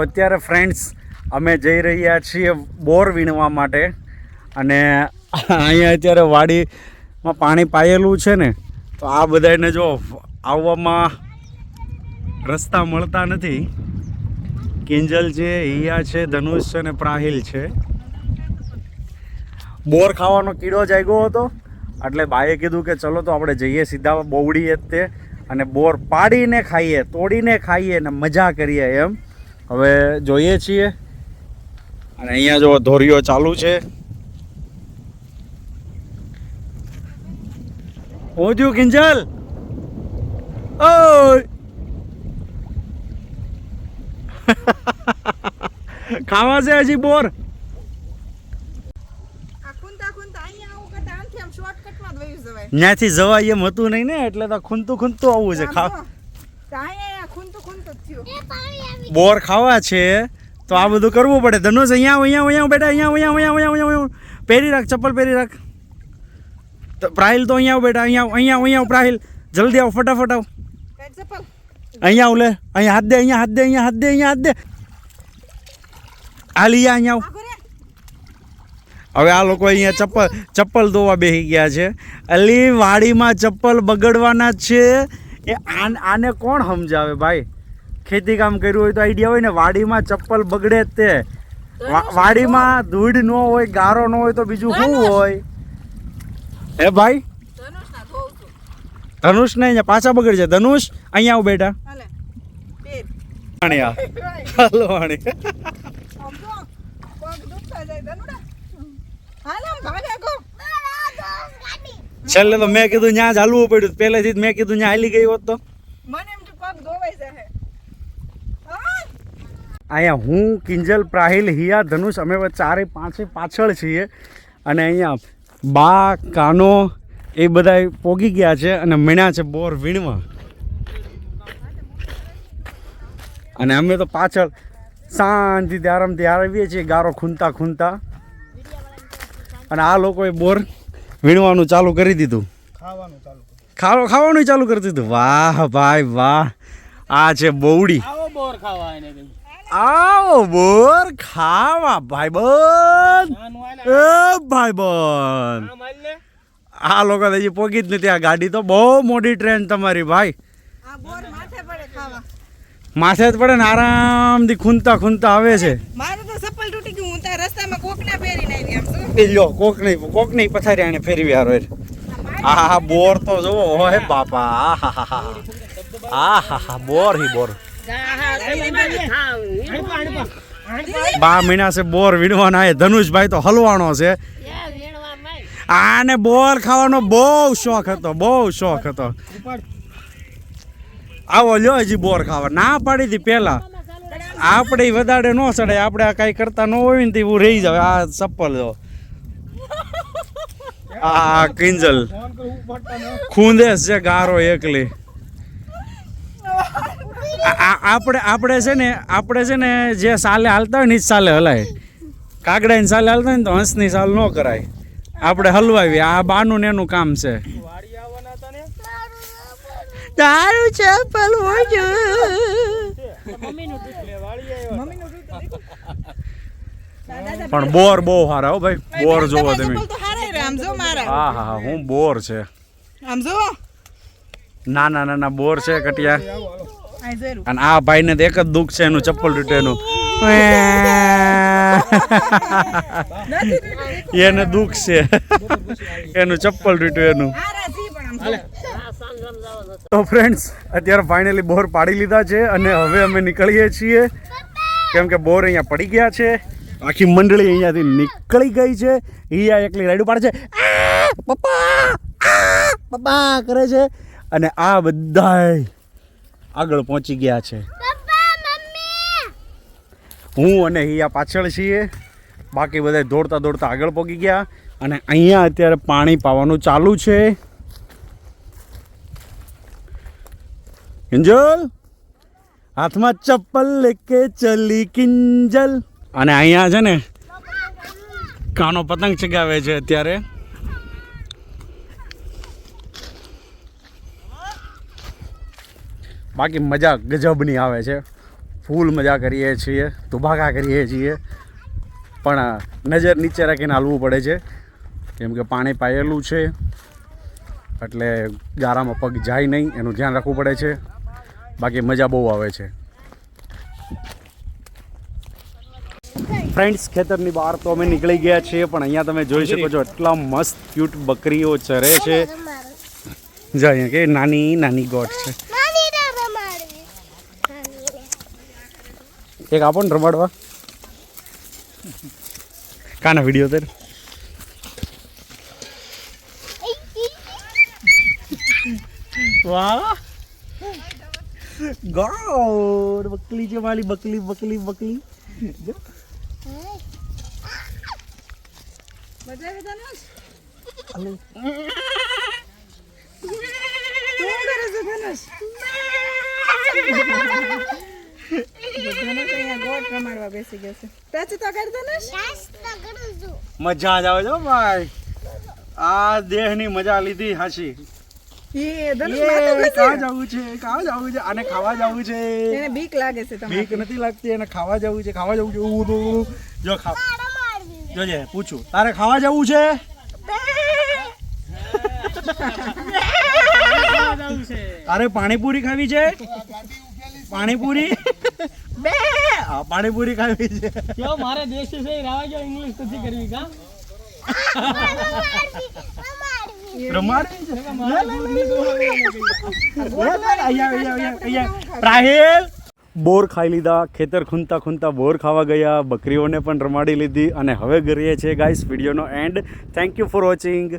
અત્યારે ફ્રેન્ડ્સ અમે જઈ રહ્યા છીએ બોર વીણવા માટે અને અહીંયા અત્યારે વાડીમાં પાણી પાયેલું છે ને, તો આ બધાને જો આવવામાં રસ્તા મળતા નથી. કિંજલ છે, હિયા છે, ધનુષ છે ને પ્રાહિલ છે. બોર ખાવાનો કીડો જાગ્યો હતો, એટલે બાએ કીધું કે ચલો તો આપણે જઈએ સીધા બોવડીએ જ તે અને બોર પાડીને ખાઈએ, તોડીને ખાઈએ ને મજા કરીએ એમ. હવે જોઈએ છીએ. અને અહીંયા જો ધોરીઓ ચાલુ છે. હું થયું કિંજલ? ઓય! ખાવા છે હજી બોર? વયું જવાય. ત્યાંથી જવાય એમ હતું નહીં ને એટલે તો ખૂંતું ખૂંતું આવવું છે આમ ખા જો, તો અહીંયા ખૂંદતું ખૂંદતું જ થયું બોર ખાવા છે તો આ બધું કરવું પડે ધનુષ અહીંયા અહીંયા અહીંયા બેઠા બેટા અહીંયા અહીંયા અહીંયા અહીંયા અહીંયા. પહેરી રાખ ચપ્પલ પહેરી રાખ તો પ્રાહિલ તો અહીંયા આવ બેટા અહીંયા અહીંયા અહીંયા પ્રાહિલ જલ્દી આવ ફટાફટ આવ અહીંયા આવ લે અહીંયા હાથ દે અહીંયા હાથ દે અહીંયા હાથ દે અહીંયા હાથ દે આ લઈ અહીંયા આવ હવે આ લોકો અહીંયા ચપ્પલ ચપ્પલ ધોવા બેસી ગયા છે અલી વાડીમાં ચપ્પલ બગડવાના છે એ આને કોણ સમજાવે ભાઈ ખેતી કામ કર્યું હોય તો આઈડિયા હોય ને વાડીમાં ચપ્પલ બગડે જ તે. વાડીમાં ધૂળ ન હોય ગારો ન હોય તો બીજું શું હોય? હે ભાઈ? ધનુષ ને અહીંયા પાછા બગડી જાય ધનુષ અહીંયા આવ બેટા. હાલે. વાણી છેલ્લે તો મેં કીધું ત્યાં જ હાલવું પડ્યું. પહેલેથી જ મેં કીધું ત્યાં હાલી ગઈ હોત તો. મને એમ પગ ધોવાઈ જાય અહીંયા હું કિંજલ પ્રાહિલ હિયા ધનુષ અમે ચારે પાંચે પાછળ છીએ. અને અહીંયા બા કાનો એ બધા પોગી ગયા છે અને મીણ્યા છે બોર વીણવા. અને અમે તો પાછળ શાંતિથી આરામથી આવીએ છીએ ગારો ખૂંતા ખૂંતા અને આ લોકોએ બોર વીણવાનું ચાલુ કરી દીધું. ખાવા ખાવાનું ચાલુ કરી દીધું. વાહ ભાઈ વાહ. આ છે બહુડી. આવો બોર ખાવા એને કઈ આવો બોર ખાવા ભાઈ બન એ ભાઈ બન આ લોકો તો હજી પોગી જ નથી. આ ગાડી તો બહુ મોટી ટ્રેન તમારી ભાઈ. માથે પડે ખાવા. માથે જ પડે ને આરામથી ખૂનતા ખૂનતા આવે છે. મારું તો ચપ્પલ તૂટી ગયું. હું ત્યાં રસ્તામાં કોકના પહેરીને આવી આમ તો એ લ્યો કોક નહીં કોક નહીં પથારી આને ફેરવી હારો. આ હા બોર તો જોવો હે બાપા આ હા હા હા. આ હા હા બોર હી બોર. બા મહિના છે, બોર વીણવાના એ ધનુષભાઈ તો હલવાણો છે. આને બોર ખાવાનો બહુ શોખ હતો, બહુ શોખ હતો. આવો લ્યો હજી બોર ખાવા. ના પાડી હતી પેલા આપણે વધારે ન ચડે આપણે આ કાંઈ કરતા ન હોય ને એવું રહી જાવ. આ ચપ્પલ જો. આ કિંજલ. ખૂંદેસ છે ગારો એકલી. આપણે આપણે છે ને આપણે છે ને જે સાલે હાલતા હોય ને એ જ સાલે હલાય. કાગડાની સાલે હાલતા હોય ને તો હંસની સાલ ન કરાય. આપણે હલવાવી આ બાનું ને એનું કામ છે. ને તારું ચપ્પલ મોજો. પણ બોર બહુ સારા હો ભાઈ. બોર જોવો તમે. ચપ્પલ તો હારા રે. આમ જો મારા. હા હા હા હું બોર છે. આમ જો ના ના બોર છે કટિયા. અને આ ભાઈને તો એક જ દુઃખ છે એનું ચપ્પલ તૂટેનું એને દુઃખ છે. એનું ચપ્પલ તૂટ્યું એનું. તો ફ્રેન્ડ્સ અત્યારે ફાઇનલી બોર પાડી લીધા છે અને હવે અમે નીકળીએ છીએ. કેમ કે બોર અહીંયા પડી ગયા છે. આખી મંડળી અહીંયાથી નીકળી ગઈ છે. અહીંયા એકલી રાઈડ પાડે છે. પપ્પા પપ્પા કરે છે. અને આ બધાય આગળ પહોંચી ગયા છે. હું અને હિયા પાછળ છીએ. બાકી બધા દોડતા દોડતા આગળ પહોંચી ગયા અને અહીંયા અત્યારે પાણી પાવાનું ચાલુ છે. કિંજલ હાથમાં ચપ્પલ લેકે ચલી કિંજલ. અને અહીંયા છે ને કાનો પતંગ ચગાવે છે અત્યારે. બાકી મજા ગજબની આવે છે. ફૂલ મજા કરીએ છીએ તુબાકા કરીએ છીએ. પણ નજર નીચે રાખીને હાલવું પડે છે. કેમ કે પાણી પાયેલું છે. એટલે ગારામાં પગ જાય નહીં એનું ધ્યાન રાખવું પડે છે. બાકી મજા બહુ આવે છે. ફ્રેન્ડ્સ ખેતરની બહાર તો અમે નીકળી ગયા છીએ પણ અહીંયા તમે જોઈ શકો છો એટલા મસ્ત ક્યુટ બકરીઓ ચરે છે. જાય કે નાની નાની ગોટ છે. એક આપો ને રમાડવા. કાના વીડિયો તર? વાહ. ગોડ બકલી છે વાલી બકલી બકલી બકલી. શું કરે છે મજા જ આવે છે ભાઈ. આ દેહની મજા લીધી ખાવા છે? બીક લાગે છે બીક નથી લાગતી એને ખાવા જવું છે ખાવા જવું છે ઉ. જો ખા જોજે પૂછું. તારે ખાવા જવું છે? તારે પાણીપુરી ખાવી છે? પાણીપુરી? હા પાણીપુરી ખાવી છે. કેવો મારે દેશી છે રાવા ગયો ઇંગ્લિશ નથી કરવી કા? બોર ખાઈ લીધા ખેતર ખૂંદતા ખૂંદતા બોર ખાવા ગયા બકરીઓને પણ રમાડી લીધી અને હવે કરીએ છીએ guys વિડીયોનો and thank you for watching